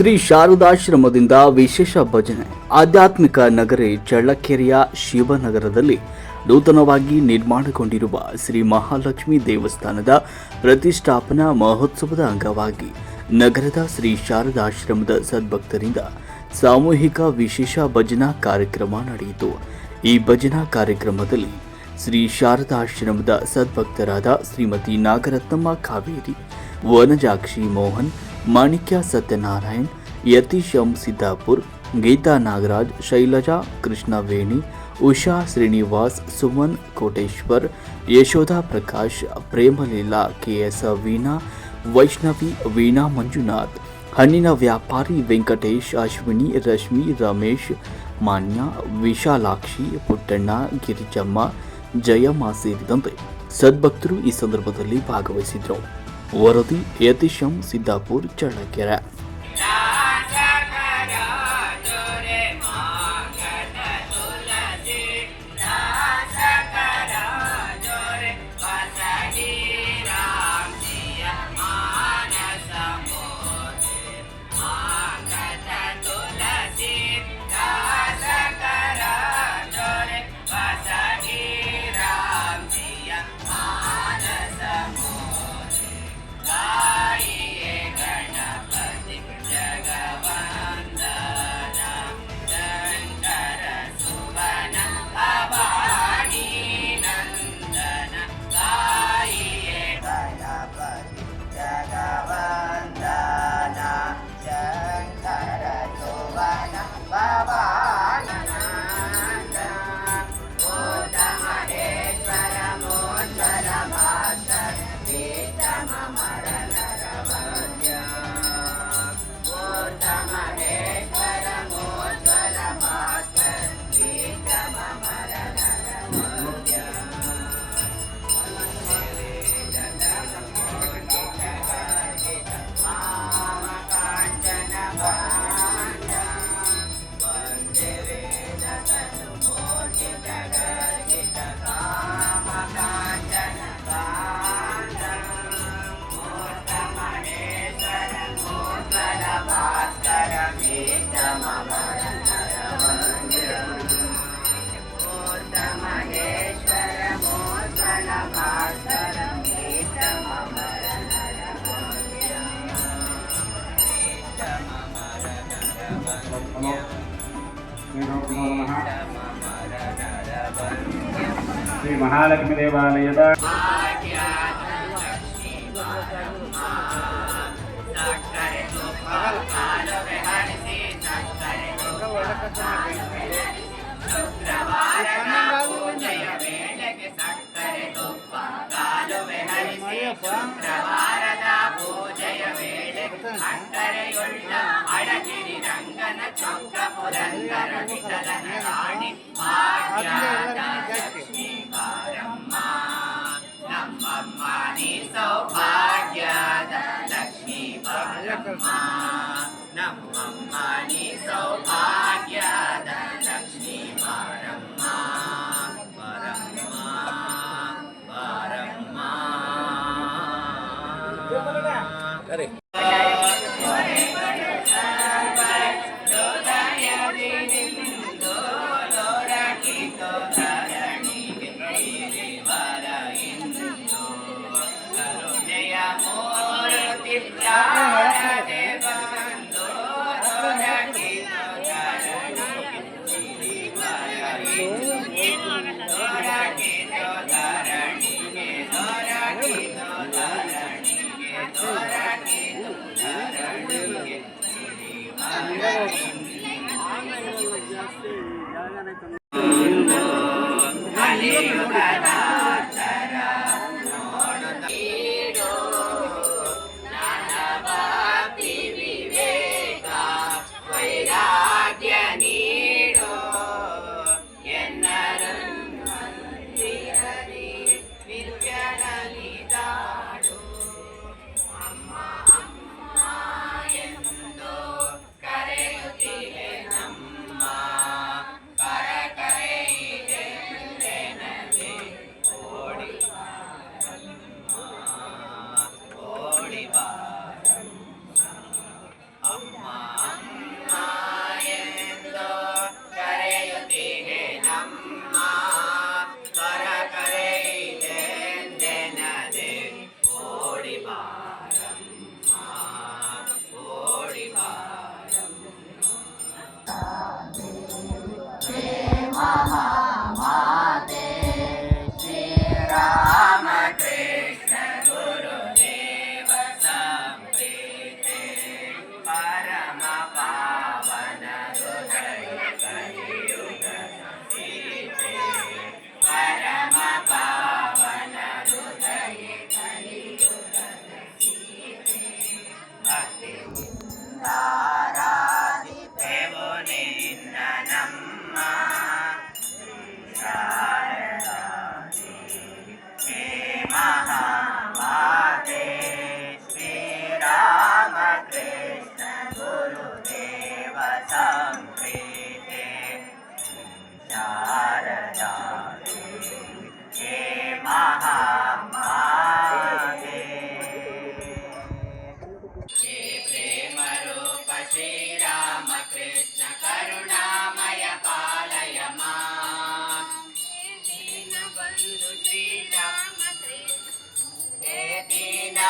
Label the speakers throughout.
Speaker 1: ಶ್ರೀ ಶಾರದಾಶ್ರಮದಿಂದ ವಿಶೇಷ ಭಜನೆ. ಆಧ್ಯಾತ್ಮಿಕ ನಗರಿ ಚಳ್ಳಕೆರೆಯ ಶಿವನಗರದಲ್ಲಿ ನೂತನವಾಗಿ ನಿರ್ಮಾಣಗೊಂಡಿರುವ ಶ್ರೀ ಮಹಾಲಕ್ಷ್ಮಿ ದೇವಸ್ಥಾನದ ಪ್ರತಿಷ್ಠಾಪನಾ ಮಹೋತ್ಸವದ ಅಂಗವಾಗಿ ನಗರದ ಶ್ರೀ ಶಾರದಾಶ್ರಮದ ಸದ್ಭಕ್ತರಿಂದ ಸಾಮೂಹಿಕ ವಿಶೇಷ ಭಜನಾ ಕಾರ್ಯಕ್ರಮ ನಡೆಯಿತು. ಈ ಭಜನಾ ಕಾರ್ಯಕ್ರಮದಲ್ಲಿ ಶ್ರೀ ಶಾರದಾಶ್ರಮದ ಸದ್ಭಕ್ತರಾದ ಶ್ರೀಮತಿ ನಾಗರತ್ನಮ್ಮ ಕಾವೇರಿ, ವನಜಾಕ್ಷಿ ಮೋಹನ್ ಮಾಣಿಕ್ಯ ಸತ್ಯನಾರಾಯಣ್, ಯತೀಶ್ ಸಿದ್ದಾಪುರ್, ಗೀತಾ ನಾಗರಾಜ್, ಶೈಲಜಾ ಕೃಷ್ಣವೇಣಿ, ಉಷಾ ಶ್ರೀನಿವಾಸ್, ಸುಮನ್ ಕೋಟೇಶ್ವರ್, ಯಶೋಧ ಪ್ರಕಾಶ್, ಪ್ರೇಮಲೀಲಾ ಕೆಎಸ್ ವೀಣಾ, ವೈಷ್ಣವಿ ವೀಣಾ ಮಂಜುನಾಥ್, ಹಣ್ಣಿನ ವ್ಯಾಪಾರಿ ವೆಂಕಟೇಶ್, ಅಶ್ವಿನಿ ರಶ್ಮಿ ರಮೇಶ್, ಮಾನ್ಯ ವಿಶಾಲಾಕ್ಷಿ, ಪುಟ್ಟಣ್ಣ ಗಿರಿಜಮ್ಮ, ಜಯಮ್ಮ ಸೇರಿದಂತೆ ಸದ್ಭಕ್ತರು ಈ ಸಂದರ್ಭದಲ್ಲಿ ಭಾಗವಹಿಸಿದ್ರು ವರದಿ ಯತಿಶಂ ಸಿದ್ದಾಪುರ್ ಚಳ್ಳಕೆರೆ.
Speaker 2: ಶ್ರೀ ಮಹಾಲಕ್ಷ್ಮಿ ದೇವಾಲಯದ
Speaker 3: ಸೌಭಾಗ್ಯದ ಲಕ್ಷ್ಮೀ బాలమ్మని సౌభాగ్యద లక్ష్మీ బాలమ్మ నమ్మమ్మ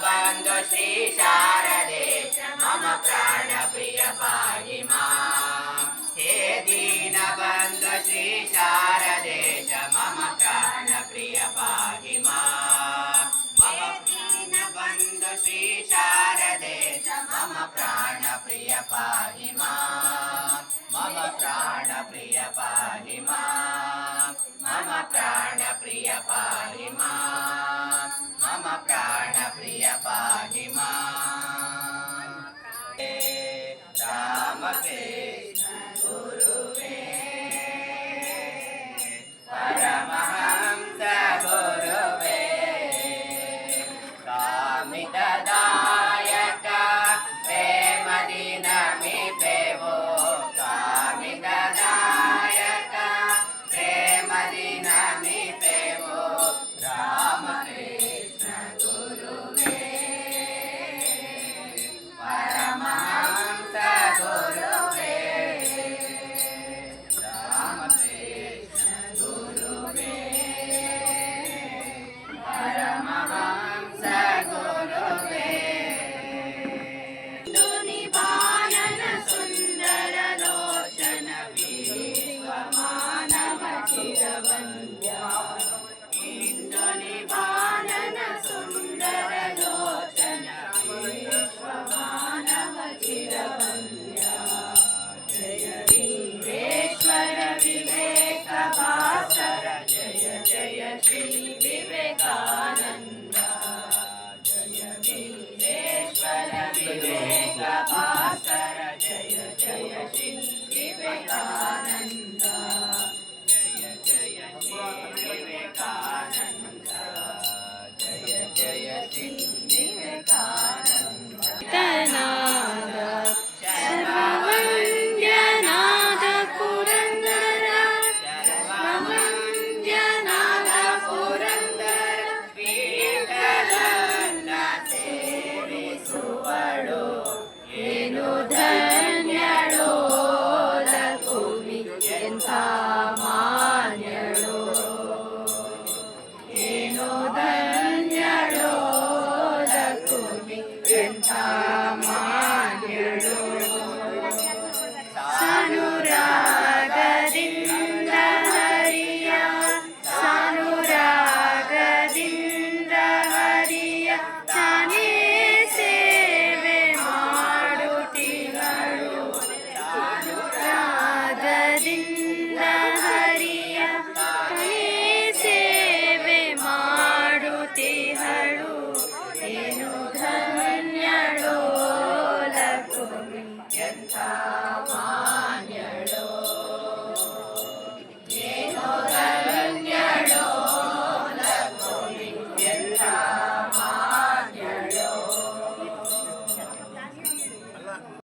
Speaker 3: ಬಂದು ಶ್ರೀ ಶಾರದೆ. ಮಮ ಪ್ರಾಣ ಪ್ರಿಯ ಪಾಯಿ ಹೇ ದೀನ ಬಂದು ಶ್ರೀ ಶಾರದೆ. ಮಮ ಪ್ರಾಣ ಪ್ರಿಯ ಪಾಯಿ ಮಮ ದೀನ ಬಂದು ಶ್ರೀ ಶಾರದೆ. ಮಮ ಪ್ರಾಣ ಪ್ರಿಯ ಪಾಯಿ ಮಮ ಪ್ರಾಣ ಪ್ರಿಯ ಪಾಯಿ ಮಮ ಪ್ರಾಣ ಪ್ರಿಯ ಪಾಯಿ ಮಾ विवेकभास्कर जय जय श्री विवेकानन्द
Speaker 4: mental.